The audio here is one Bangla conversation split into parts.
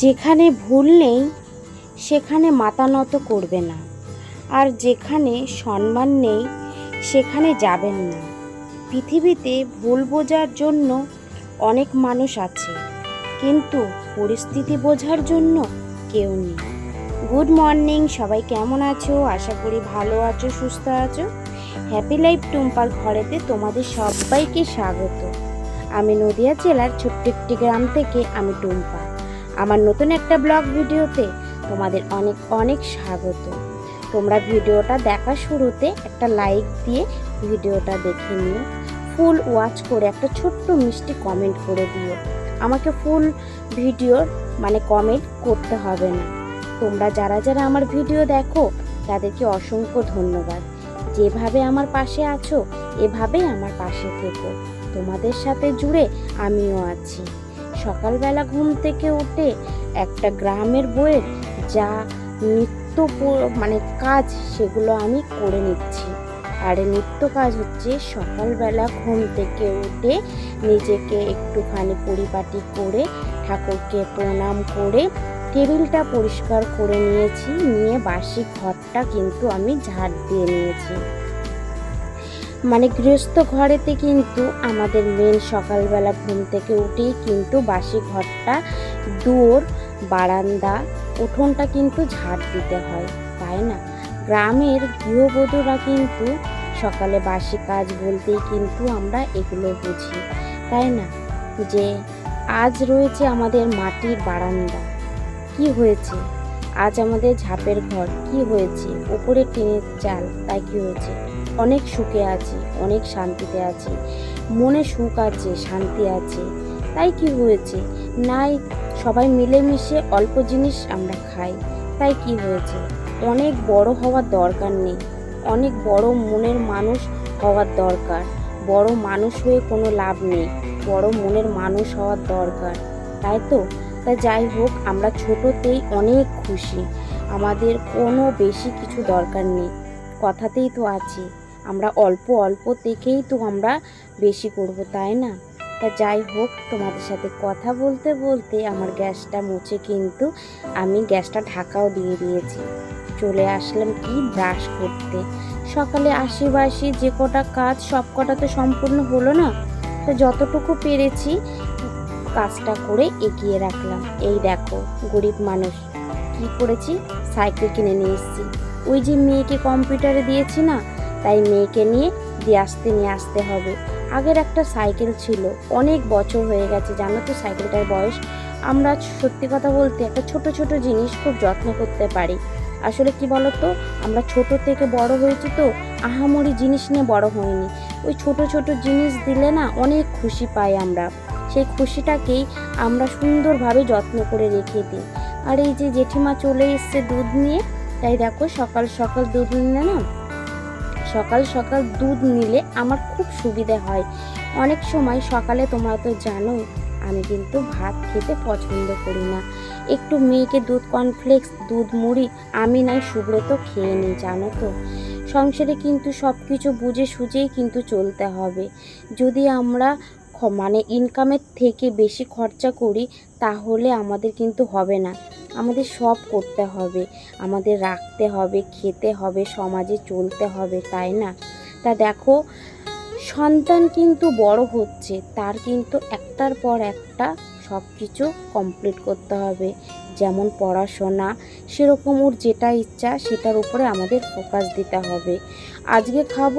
যেখানে ভুল নেই, সেখানে মাথা নত করবে না। আর যেখানে সম্মান নেই, সেখানে যাবেন না। পৃথিবীতে ভুল বোঝার জন্য অনেক মানুষ আছে, কিন্তু পরিস্থিতি বোঝার জন্য কেউ নেই। গুড মর্নিং, সবাই কেমন আছো? আশা করি ভালো আছো, সুস্থ আছো। হ্যাপি লাইফ টুম্পার ঘরেতে তোমাদের সবাইকে স্বাগত। আমি নদিয়া জেলার ছোট্ট একটি গ্রাম থেকে আমি টুম্পা। আমার নতুন একটা ব্লগ ভিডিওতে তোমাদের অনেক অনেক স্বাগত। তোমরা ভিডিওটা দেখা শুরুতে একটা লাইক দিয়ে ভিডিওটা দেখে নিও। ফুল ওয়াচ করে একটা ছোট্ট মিষ্টি কমেন্ট করে দিও। আমাকে ফুল ভিডিওর মানে কমেন্ট করতে হবে না। তোমরা যারা যারা আমার ভিডিও দেখো, তাদেরকে অসংখ্য ধন্যবাদ। যেভাবে আমার পাশে আছো, এভাবেই আমার পাশে থেকো। তোমাদের সাথে জুড়ে আমিও আছি। সকালবেলা ঘুম থেকে উঠে একটা গ্রামের বইয়ের যা নিত্য মানে কাজ সেগুলো আমি করে নিচ্ছি। আর নিত্য কাজ হচ্ছে সকালবেলা ঘুম থেকে উঠে নিজেকে একটুখানি পরিপাটি করে ঠাকুরকে প্রণাম করে টেবিলটা পরিষ্কার করে নিয়েছি, নিয়ে বাসি ঘরটা কিন্তু আমি ঝাড় দিয়ে নিয়েছি। মানে গৃহস্থ ঘরেতে কিন্তু আমাদের মেন সকালবেলা ঘুম থেকে উঠেই কিন্তু বাসি ঘরটা, দুয়ার, বারান্দা, উঠোনটা কিন্তু ঝাড় দিতে হয়, তাই না? গ্রামের গৃহবধূরা কিন্তু সকালে বাসি কাজ বলতেই কিন্তু আমরা এগুলো বুঝি, তাই না? যে আজ রয়েছে আমাদের মাটির বারান্দা, কি হয়েছে? আজ আমাদের ঝাপের ঘর, কি হয়েছে? ওপরে টিনের চাল, তাই কি হয়েছে? অনেক সুখে আছি, অনেক শান্তিতে আছি। মনে সুখ আছে, শান্তি আছে। তাই কি হয়েছে? নাই, সবাই মিলেমিশে অল্প জিনিস আমরা খাই। তাই কি হয়েছে? অনেক বড় হওয়ার দরকার নেই। অনেক বড় মনের মানুষ হওয়ার দরকার। বড় মানুষ হয়ে কোনো লাভ নেই। বড় মনের মানুষ হওয়ার দরকার। তাই তো? তা যাই হোক, আমরা ছোটতেই অনেক খুশি। আমাদের কোনো বেশি কিছু দরকার নেই। কথাতেই তো আছে। আমরা অল্প অল্প থেকেই তো আমরা বেশি করব, তাই না? তা যাই হোক, তোমাদের সাথে কথা বলতে বলতে আমার গ্যাসটা মুছে কিন্তু আমি গ্যাসটা ঢাকাও দিয়ে দিয়েছি। চলে আসলাম কি ব্রাশ করতে। সকালে আশি বাসি যে কটা কাজ, সব কটা তো সম্পূর্ণ হলো না। তো যতটুকু পেরেছি কাজটা করে এগিয়ে রাখলাম। এই দেখো, গরিব মানুষ, কি করেছি? সাইকেল কিনে নিয়ে এসেছি। ওই যে মেয়েকে কম্পিউটারে দিয়েছি না তাই মেয়েকে নিয়ে দিয়ে আসতে, নিয়ে আসতে হবে। আগের একটা সাইকেল ছিল। অনেক বছর হয়ে গেছে, জানো তো সাইকেলটার বয়স। আমরা সত্যি কথা বলতে একটা ছোট ছোট জিনিস খুব যত্ন করতে পারি। আসলে কি বলতো? আমরা ছোট থেকে বড় হয়েছি তো, আহামরি জিনিস নিয়ে বড় হয়নি ওই ছোট ছোট জিনিস দিলে না অনেক খুশি পাই আমরা। সেই খুশিটাকেই আমরা সুন্দরভাবে যত্ন করে রেখে দিই। আর এই যে জেঠিমা চলে এসছে দুধ নিয়ে, তাই দেখো সকাল সকাল দুধ নিলে না সকাল সকাল দুধ নিলে আমার খুব সুবিধে হয়। অনেক সময় সকালে তোমরা তো জানোই আমি কিন্তু ভাত খেতে পছন্দ করি না। একটু মেয়েকে দুধ কর্নফ্লেক্স দুধ মুড়ি, আমি নাই সুব্রত খেয়ে নিই, জানো তো? সংসারে কিন্তু সব কিছু বুঝে সুঝেই কিন্তু চলতে হবে। যদি আমরা মানে ইনকামের থেকে বেশি খরচা করি, তাহলে আমাদের কিন্তু হবে না। আমাদের সব করতে হবে, আমাদের রাখতে হবে, খেতে হবে, সমাজে চলতে হবে, তাই না? তা দেখো, সন্তান কিন্তু বড় হচ্ছে, তার কিন্তু একটার পর একটা সব কিছু কমপ্লিট করতে হবে। যেমন পড়াশোনা, সেরকম ওর যেটা ইচ্ছা সেটার উপরে আমাদের ফোকাস দিতে হবে। আজকে খাব,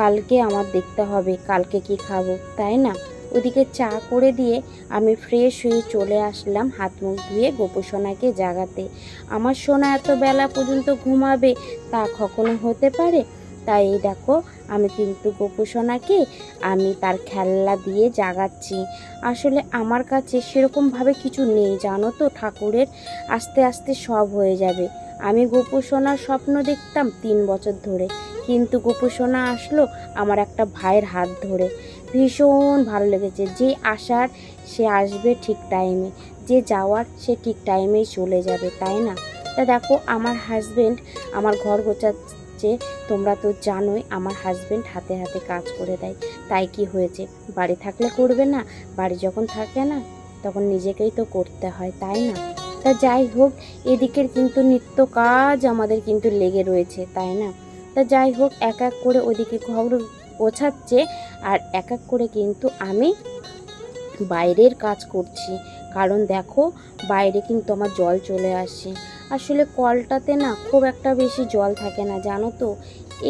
কালকে আমার দেখতে হবে, কালকে কি খাব, তাই না? ওদিকে চা করে দিয়ে আমি ফ্রেশ হয়ে চলে আসলাম, হাত মুখ ধুয়ে গোপসোনাকে জাগাতে। আমার সোনা এত বেলা পর্যন্ত ঘুমাবে তা কখনো হতে পারে? তাই দেখো, আমি কিন্তু গোপসোনাকে, আমি তার খেলনা দিয়ে জাগাচ্ছি। আসলে আমার কাছে সেরকমভাবে কিছু নেই, জানো তো ঠাকুরের। আস্তে আস্তে সব হয়ে যাবে। আমি গোপসোনার স্বপ্ন দেখতাম তিন বছর ধরে। কিন্তু গোপসোনা আসলো আমার একটা ভাইয়ের হাত ধরে। ভীষণ ভালো লেগেছে। যে আসার সে আসবে ঠিক টাইমে যে যাওয়ার সে ঠিক টাইমেই চলে যাবে, তাই না? তা দেখো, আমার হাজবেন্ড আমার ঘর গোছাচ্ছে, তোমরা তো জানোই আমার হাজব্যান্ড হাতে হাতে কাজ করে দেয়। তাই কি হয়েছে? বাড়ি থাকলে করবে না? বাড়ি যখন থাকে না, তখন নিজেকেই তো করতে হয়, তাই না? তা যাই হোক, এদিকের কিন্তু নিত্য কাজ আমাদের কিন্তু লেগে রয়েছে, তাই না? তা যাই হোক, এক এক করে ওদিকে ঘর গোছাচ্ছে আর এক এক করে কিন্তু আমি বাইরের কাজ করছি। কারণ দেখো, বাইরে কিন্তু আমার জল চলে আসে। আসলে কলটাতে না খুব একটা বেশি জল থাকে না, জানো তো?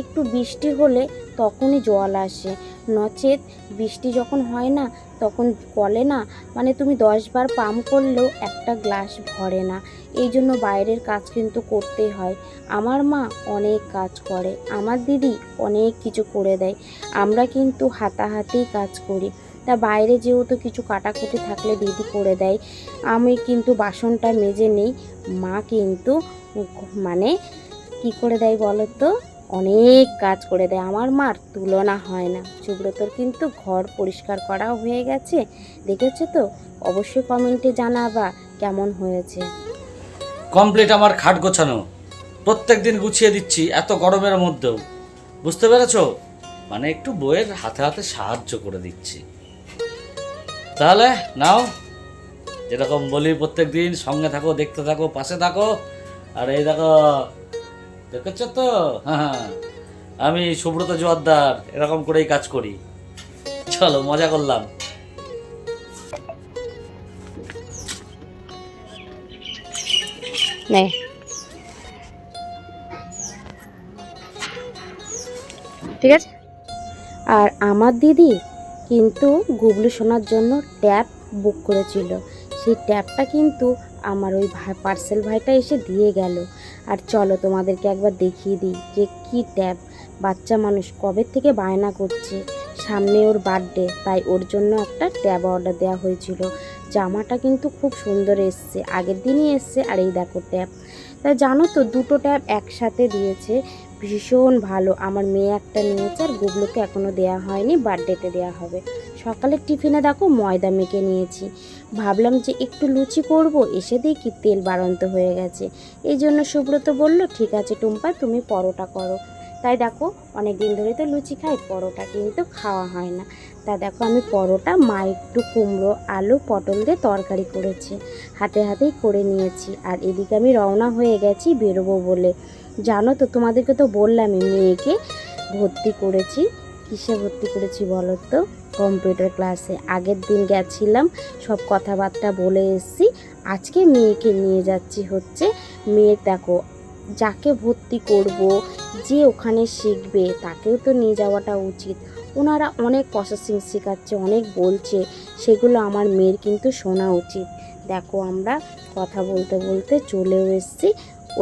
একটু বৃষ্টি হলে তখনই জল আসে। নচেত বৃষ্টি যখন হয় না তখন কলে না মানে তুমি দশবার পাম্প করলেও একটা গ্লাস ভরে না। এই জন্য বাইরের কাজ কিন্তু করতেই হয়। আমার মা অনেক কাজ করে, আমার দিদি অনেক কিছু করে দেয়। আমরা কিন্তু হাতাহাতেই কাজ করি। তা বাইরে যেহেতু কিছু কাটাকুটি থাকলে দিদি করে দেয়, আমি কিন্তু বাসনটা মেজে নেই। মা কিন্তু মানে কি করে দেয় বলো তো অনেক কাজ করে দেয়। আমার মার তুলনা হয় না। সুব্রতর কিন্তু ঘর পরিষ্কার করাও হয়ে গেছে। দেখেছ তো? অবশ্যই কমেন্টে জানাবা কেমন হয়েছে। কমপ্লিট আমার খাট গোছানো। প্রত্যেক দিন গুছিয়ে দিচ্ছি এত গরমের মধ্যেও। বুঝতে পেরেছ? মানে একটু বইয়ের হাতে হাতে সাহায্য করে দিচ্ছি। তাহলে নাও। যেরকম বলি প্রত্যেক দিন সঙ্গে থাকো, দেখতে থাকো, পাশে থাকো। আর এই দেখো দেখেছ তো? হ্যাঁ আমি সুব্রত জোয়ারদার, এরকম করেই কাজ করি। চলো, মজা করলাম। নে। ঠিক আছে? আর আমার দিদি কিন্তু গুবলু শোনার জন্য ট্যাব বুক করেছিল। সেই ট্যাবটা কিন্তু আমার ওই ভাই পার্সেল ভাইটা এসে দিয়ে গেল। আর চলো তোমাদেরকে একবার দেখিয়ে দিই যে কি ট্যাব বাচ্চা মানুষ কবে থেকে বায়না করছে? সামনে ওর বার্থডে তাই ওর জন্য একটা ট্যাব অর্ডার দেওয়া হয়েছিল। জামাটা কিন্তু খুব সুন্দর এসছে, আগের দিনই এসছে, আর এই দেখো ট্যাব তা জানো তো, দুটো ট্যাব একসাথে দিয়েছে। ভীষণ ভালো, আমার মেয়ে একটা নিয়েছে আর গুবলুকে এখনও দেওয়া হয়নি বার্থডেতে দেওয়া হবে। সকালের টিফিনে দেখো ময়দা মেখে নিয়েছি। ভাবলাম যে একটু লুচি করব, এসে দেখি তেল বাড়ন্ত হয়ে গেছে। এই জন্য সুব্রত বলল, ঠিক আছে টুম্পা, তুমি পরোটা করো। তাই দেখো অনেক দিন ধরে তো লুচি খাই, পরোটা কিন্তু খাওয়া হয় না। তা দেখো, আমি পরোটা, মা একটু কুমড়ো, আলু, পটল দিয়ে তরকারি করেছে। হাতে হাতেই করে নিয়েছি। আর এদিকে আমি রওনা হয়ে গেছি বেরোবো বলে। জানো তো, তোমাদেরকে তো বললামই, মেয়েকে ভর্তি করেছি। কিসে ভর্তি করেছি বলো তো? কম্পিউটার ক্লাসে। আগের দিন গেছিলাম, সব কথাবার্তা বলে এসেছি। আজকে মেয়েকে নিয়ে যাচ্ছি হচ্ছে, মেয়ে দেখো, যাকে ভর্তি করব, যে ওখানে শিখবে, তাকেও তো নিয়ে যাওয়াটা উচিত। ওনারা অনেক প্রসেসিং শেখাচ্ছে, অনেক বলছে, সেগুলো আমার মেয়ের কিন্তু শোনা উচিত। দেখো আমরা কথা বলতে বলতে চলেও এসেছি,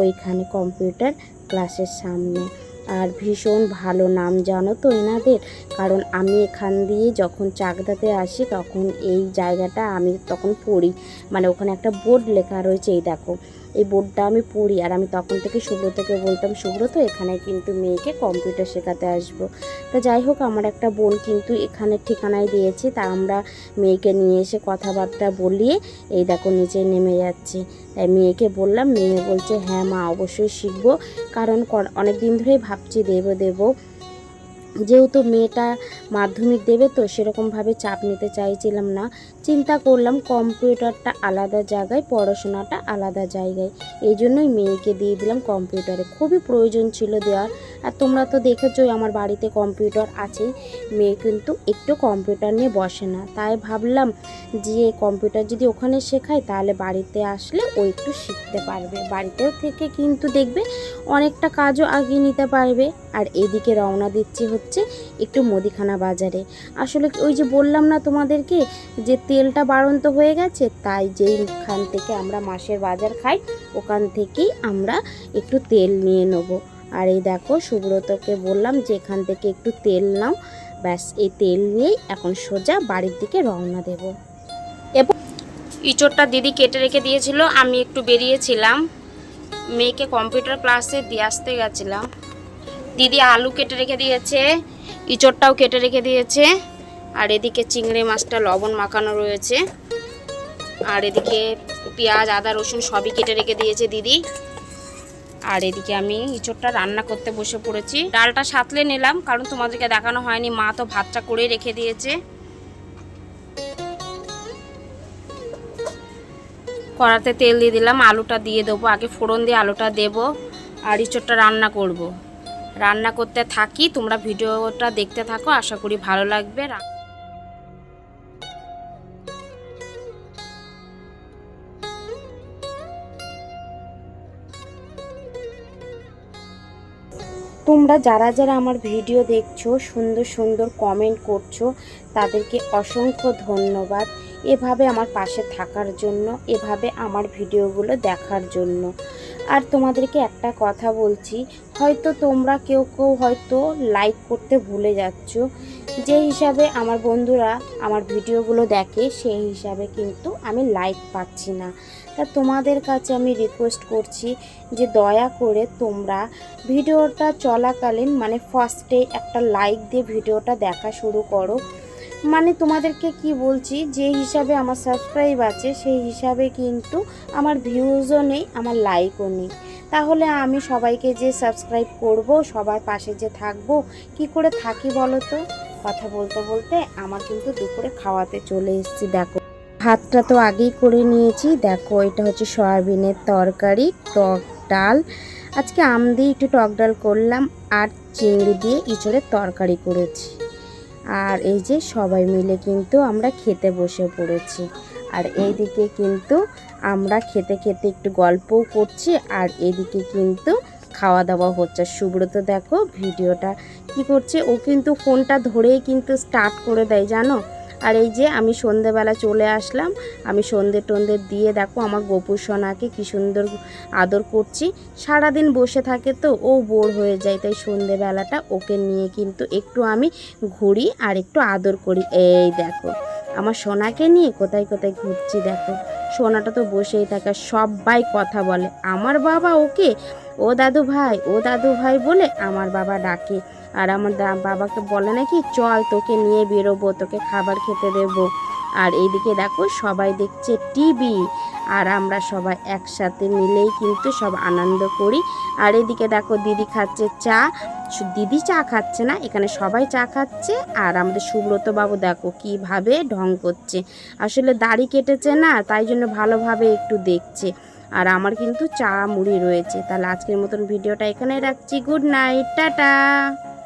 ওইখানে কম্পিউটার ক্লাসের সামনে। আর ভীষণ ভালো নাম জানো তো এনাদের। কারণ আমি এখান দিয়ে যখন চাকদাতে আসি, তখন এই জায়গাটা আমি তখন পড়ি। মানে ওখানে একটা বোর্ড লেখা রয়েছে, এই দেখো। এই বোর্ডটা আমি পড়ি। আর আমি তখন থেকে সুব্রতকে বলতাম, সুব্রত এখানে কিন্তু মেয়েকে কম্পিউটার শেখাতে আসব। তা যাই হোক, আমার একটা বোন কিন্তু এখানে ঠিকানায় দিয়েছে। তা আমরা মেয়েকে নিয়ে এসে কথাবার্তা বলিয়ে এই দেখো নিচে নেমে যাচ্ছি। তাই মেয়েকে বললাম, মেয়ে বলছে হ্যাঁ মা, অবশ্যই শিখব। কারণ অনেক দিন ধরেই ভাবছি দেবো দেবো। যেহেতু মেয়েটা মাধ্যমিক দেবে তো সেরকমভাবে চাপ নিতে চাইছিলাম না। চিন্তা করলাম কম্পিউটারটা আলাদা জায়গায়, পড়াশোনাটা আলাদা জায়গায়। এই জন্যই মেয়েকে দিয়ে দিলাম কম্পিউটারে। খুবই প্রয়োজন ছিল দেওয়ার। আর তোমরা তো দেখেছোই আমার বাড়িতে কম্পিউটার আছেই মেয়ে কিন্তু একটু কম্পিউটার নিয়ে বসে না। তাই ভাবলাম যে কম্পিউটার যদি ওখানে শেখায় তাহলে বাড়িতে আসলে ও একটু শিখতে পারবে। বাড়িতেও থেকে কিন্তু দেখবে অনেকটা কাজও আগিয়ে নিতে পারবে। আর এদিকে রওনা দিচ্ছি হচ্ছে একটু মুদিখানা বাজারে। আসলে ওই যে বললাম না তোমাদেরকে যে তেলটা বাড়ন্ত হয়ে গেছে, তাই যেইখান থেকে আমরা মাসের বাজার খাই, ওখান থেকেই আমরা একটু তেল নিয়ে নেব। আর এই দেখো সুব্রতকে বললাম যে এখান থেকে একটু তেল নাও। ব্যাস, এই তেল নিয়েই এখন সোজা বাড়ির দিকে রওনা দেব। এবং ইঁচড়টা দিদি কেটে রেখে দিয়েছিল, আমি একটু বেরিয়েছিলাম। মেয়েকে কম্পিউটার ক্লাসে দিয়ে আসতে গেছিলাম। দিদি আলু কেটে রেখে দিয়েছে, ইঁচড়টাও কেটে রেখে দিয়েছে, আর এদিকে চিংড়ি মাছটা লবণ মাখানো রয়েছে, আর এদিকে পেঁয়াজ, আদা, রসুন সবই কেটে রেখে দিয়েছে দিদি। আর এদিকে আমি ইঁচড়টা রান্না করতে বসে পড়েছি। ডালটা সাতলে নিলাম, কারণ তোমাদেরকে দেখানো হয়নি, মা তো ভাতটা করে রেখে দিয়েছে। কড়াতে তেল দিয়ে দিলাম, আলুটা দিয়ে দেবো। আগে ফোড়ন দিয়ে আলুটা দেবো আর ইঁচড়টা রান্না করব। রান্না করতে থাকি, তোমরা ভিডিওটা দেখতে থাকো, আশা করি ভালো লাগবে। তোমরা যারা যারা আমার ভিডিও দেখছ, সুন্দর সুন্দর কমেন্ট করছ, তাদেরকে অসংখ্য ধন্যবাদ। এভাবে আমার পাশে থাকার জন্য, এভাবে আমার ভিডিওগুলো দেখার জন্য। আর তোমাদেরকে একটা কথা বলছি, হয়তো তোমরা কেউ কেউ হয়তো লাইক করতে ভুলে যাচ্ছ। যে হিসাবে আমার বন্ধুরা আমার ভিডিওগুলো দেখে, সেই হিসাবে কিন্তু আমি লাইক পাচ্ছি না। তা তোমাদের কাছে আমি রিকোয়েস্ট করছি যে দয়া করে তোমরা ভিডিওটা চলাকালীন মানে ফার্স্টে একটা লাইক দিয়ে ভিডিওটা দেখা শুরু করো। মানে তোমাদেরকে কি বলছি, যে হিসাবে আমার সাবস্ক্রাইব আছে, সেই হিসাবে কিন্তু আমার ভিউজও নেই, আমার লাইকও নেই। তাহলে আমি সবাইকে যে সাবস্ক্রাইব করব, সবার পাশে যে থাকব, কি করে থাকি বলো তো? কথা বলতে বলতে আমার কিন্তু দুপুরে খাওয়াতে চলে এসেছি, দেখো। ভাতটা তো আগেই করে নিয়েছি, দেখো এটা হচ্ছে সয়াবিনের তরকারি, টক ডাল। আজকে আম দিয়ে একটু টক ডাল করলাম, আর চিংড়ি দিয়ে ইঁচড়ের তরকারি করেছি। আর এই যে সবাই মিলে কিন্তু আমরা খেতে বসে পড়েছি। আর এইদিকে কিন্তু আমরা খেতে খেতে একটু গল্পও করছি আর এদিকে কিন্তু খাওয়া দাওয়া হচ্ছে। সুব্রত দেখো ভিডিওটা কি করছে? ও কিন্তু ফোনটা ধরেই কিন্তু স্টার্ট করে দেয়, জানো? আর এই যে আমি সন্ধেবেলা চলে আসলাম, আমি সন্ধে টন্ধে দিয়ে দেখো আমার গোপুর সোনাকে কী সুন্দর আদর করছি। সারাদিন বসে থাকে তো, ও বোর হয়ে যায়, তাই সন্ধেবেলাটা ওকে নিয়ে কিন্তু একটু আমি ঘুরি আর একটু আদর করি। এই দেখো, আমার সোনাকে নিয়ে কোথায় কোথায় ঘুরছি দেখো। সোনাটা তো বসেই থাকে, সবাই কথা বলে। আমার বাবা ওকে, ও দাদু ভাই ও দাদু ভাই বলে আমার বাবা ডাকে। আর আমার বাবাকে বলে নাকি, চল তোকে নিয়ে বেরোবো, তোকে খাবার খেতে দেবো। আর এইদিকে দেখো, সবাই দেখছে টিভি। আর আমরা সবাই একসাথে মিলেই কিন্তু সব আনন্দ করি। আর এদিকে দেখো, দিদি খাচ্ছে চা। দিদি চা খাচ্ছে না, এখানে সবাই চা খাচ্ছে। আর আমাদের সুব্রত বাবু দেখো, কীভাবে ঢং করছে। আসলে দাড়ি কেটেছে না, তাই জন্য ভালোভাবে একটু দেখছে। আর আমার কিন্তু চা মুড়ি রয়েছে। তাহলে আজকের মতন ভিডিওটা এখানে রাখছি। Good night, tata.